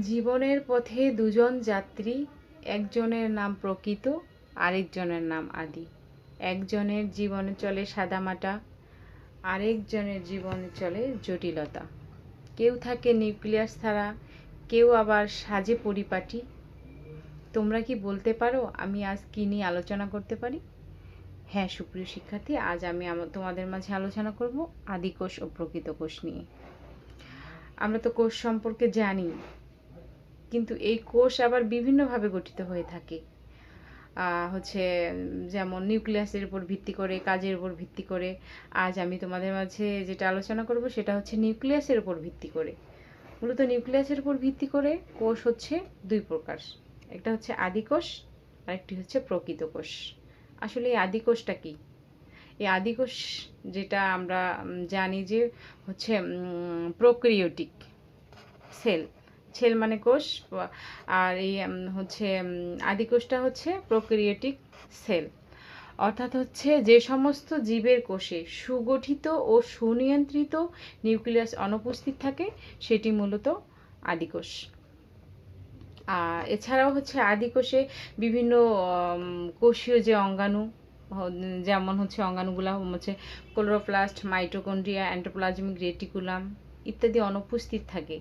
জীবনের পথে দুজন যাত্রী, একজনের নাম প্রকৃত, আরেকজনের নাম আদি। একজনের জীবনে চলে সাদামাটা, আরেকজনের জীবনে চলে জটিলতা। কেউ থাকে নিউক্লিয়াস ছাড়া, কেউ আবার সাজে পরিপাটি। তোমরা কি বলতে পারো, আমি আজ কী নিয়ে আলোচনা করতে পারি? হ্যাঁ সুপ্রিয় শিক্ষার্থী, আজ আমি তোমাদের মাঝে আলোচনা করব আদি কোষ ও প্রকৃত কোষ নিয়ে। আমরা তো কোষ সম্পর্কে জানি কিন্তু এই কোষ আবার বিভিন্নভাবে গঠিত হয়ে থাকে। হচ্ছে, যেমন নিউক্লিয়াসের উপর ভিত্তি করে, কাজের উপর ভিত্তি করে। আজ আমি তোমাদের মাঝে যেটা আলোচনা করব সেটা হচ্ছে নিউক্লিয়াসের উপর ভিত্তি করে। মূলত নিউক্লিয়াসের উপর ভিত্তি করে কোষ হচ্ছে দুই প্রকার। একটা হচ্ছে আদিকোষ আর একটি হচ্ছে প্রকৃত কোষ। আসলে এই আদিকোষটা কি? এই আদিকোষ যেটা আমরা জানি যে হচ্ছে প্রোক্রিওটিক সেল। সেল মানে কোষ আর এই হচ্ছে উম, আদিকোষটা হচ্ছে প্রোক্রিয়েটিক সেল। অর্থাৎ হচ্ছে যে সমস্ত জীবের কোষে সুগঠিত ও সুনিয়ন্ত্রিত নিউক্লিয়াস অনুপস্থিত থাকে সেটি মূলত আদিকোষ। এছাড়াও হচ্ছে আদিকোষে বিভিন্ন কোষীয় যে অঙ্গাণু যেমন হচ্ছে অঙ্গাণুগুলা হচ্ছে ক্লোরোপ্লাস্ট মাইটোকন্ড্রিয়া অ্যান্টোপ্লাজমিক রেটিকুলাম ইত্যাদি অনুপস্থিত থাকে।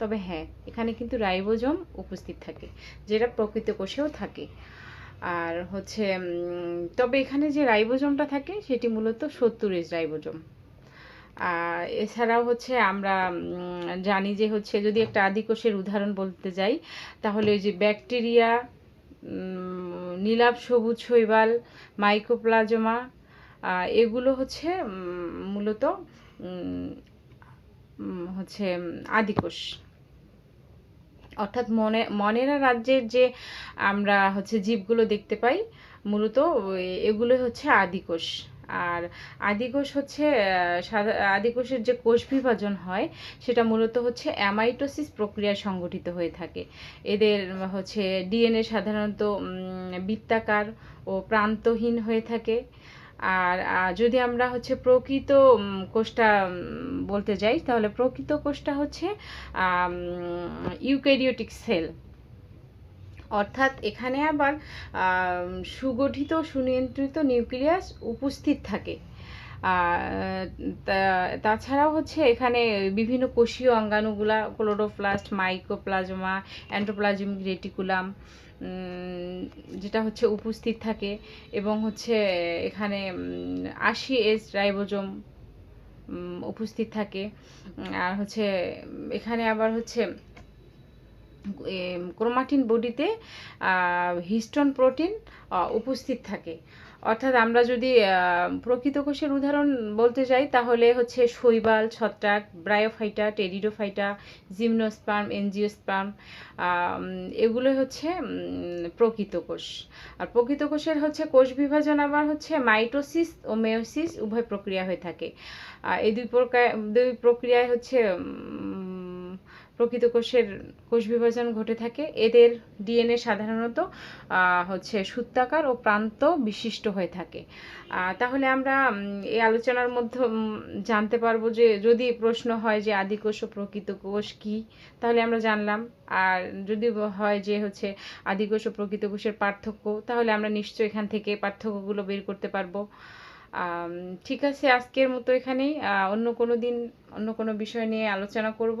তবে হ্যাঁ এখানে কিন্তু রাইবোজোম উপস্থিত থাকে, যেটা প্রকৃত কোষেও থাকে। আর হচ্ছে তবে এখানে যে রাইবোজোমটা থাকে, সেটি মূলত সত্তরেজ রাইবোজোম। আর এছাড়াও হচ্ছে আমরা জানি যে হচ্ছে, যদি একটা আদিকোষের উদাহরণ বলতে যাই, তাহলে ওই যে ব্যাকটেরিয়া নীলাভ সবুজ শৈবাল, মাইকোপ্লাজমা এগুলো হচ্ছে মূলত হচ্ছে আদিকোষ অর্থাৎ মনে, মনেরা রাজ্যের যে আমরা হচ্ছে জীবগুলো দেখতে পাই, মূলত এগুলো হচ্ছে আদিকোষ আর আদিকোষ হচ্ছে আদিকোষের যে কোষ বিভাজন হয়, সেটা মূলত হচ্ছে অ্যামাইটোসিস প্রক্রিয়ায় সংগঠিত হয়ে থাকে। এদের হচ্ছে ডিএনএ সাধারণত বৃত্তাকার ও প্রান্তহীন হয়ে থাকে। আর যদি আমরা হচ্ছে প্রকৃত কোষটা বলতে যাই, তাহলে প্রকৃত কোষটা হচ্ছে ইউক্যারিওটিক সেল। অর্থাৎ এখানে আবার সুগঠিত, সুনিয়ন্ত্রিত নিউক্লিয়াস উপস্থিত থাকে। তাছাড়াও হচ্ছে এখানে বিভিন্ন কোষীয় অঙ্গাণুগুলা, ক্লোরোপ্লাস্ট, মাইকোপ্লাজমা অ্যান্টোপ্লাজমিক রেটিকুলাম যেটা হচ্ছে উপস্থিত থাকে, এবং হচ্ছে এখানে আশি এস রাইবোজোম উপস্থিত থাকে, আর হচ্ছে এখানে আবার হচ্ছে ক্রোমাটিন বডিতে হিস্টোন প্রোটিন উপস্থিত থাকে। অর্থাৎ আমরা যদি প্রকৃত কোষের উদাহরণ বলতে যাই, তাহলে হচ্ছে শৈবাল, ছত্রাক, ব্রায়োফাইটা, টেরিডোফাইটা, জিমনোস্পার্ম, এনজিওস্পার্ম এগুলো হচ্ছে প্রকৃত কোষ। আর প্রকৃত কোষের হচ্ছে কোষ বিভাজন আবার হচ্ছে মাইটোসিস ও মেয়োসিস উভয় প্রক্রিয়া হয়ে থাকে। এই দুই প্রকার, দুই প্রক্রিয়ায় হচ্ছে প্রকৃত কোষের কোষ বিভাজন ঘটে থাকে। এদের ডিএনএ সাধারণত হচ্ছে সূত্রাকার ও প্রান্ত বিশিষ্ট হয়ে থাকে। তাহলে আমরা এই আলোচনার মধ্যে জানতে পারব যে যদি প্রশ্ন হয় যে আদিকোষ ও প্রকৃত কোষ কি, তাহলে আমরা জানলাম। আর যদি হয় যে হচ্ছে আদিকোষ ও প্রকৃত কোষের পার্থক্য, তাহলে আমরা নিশ্চয়ই এখান থেকে পার্থক্যগুলো বের করতে পারব। ঠিক আছে, আজকের মতো এখানেই। অন্য কোনো দিন, অন্য কোনো বিষয় নিয়ে আলোচনা করব।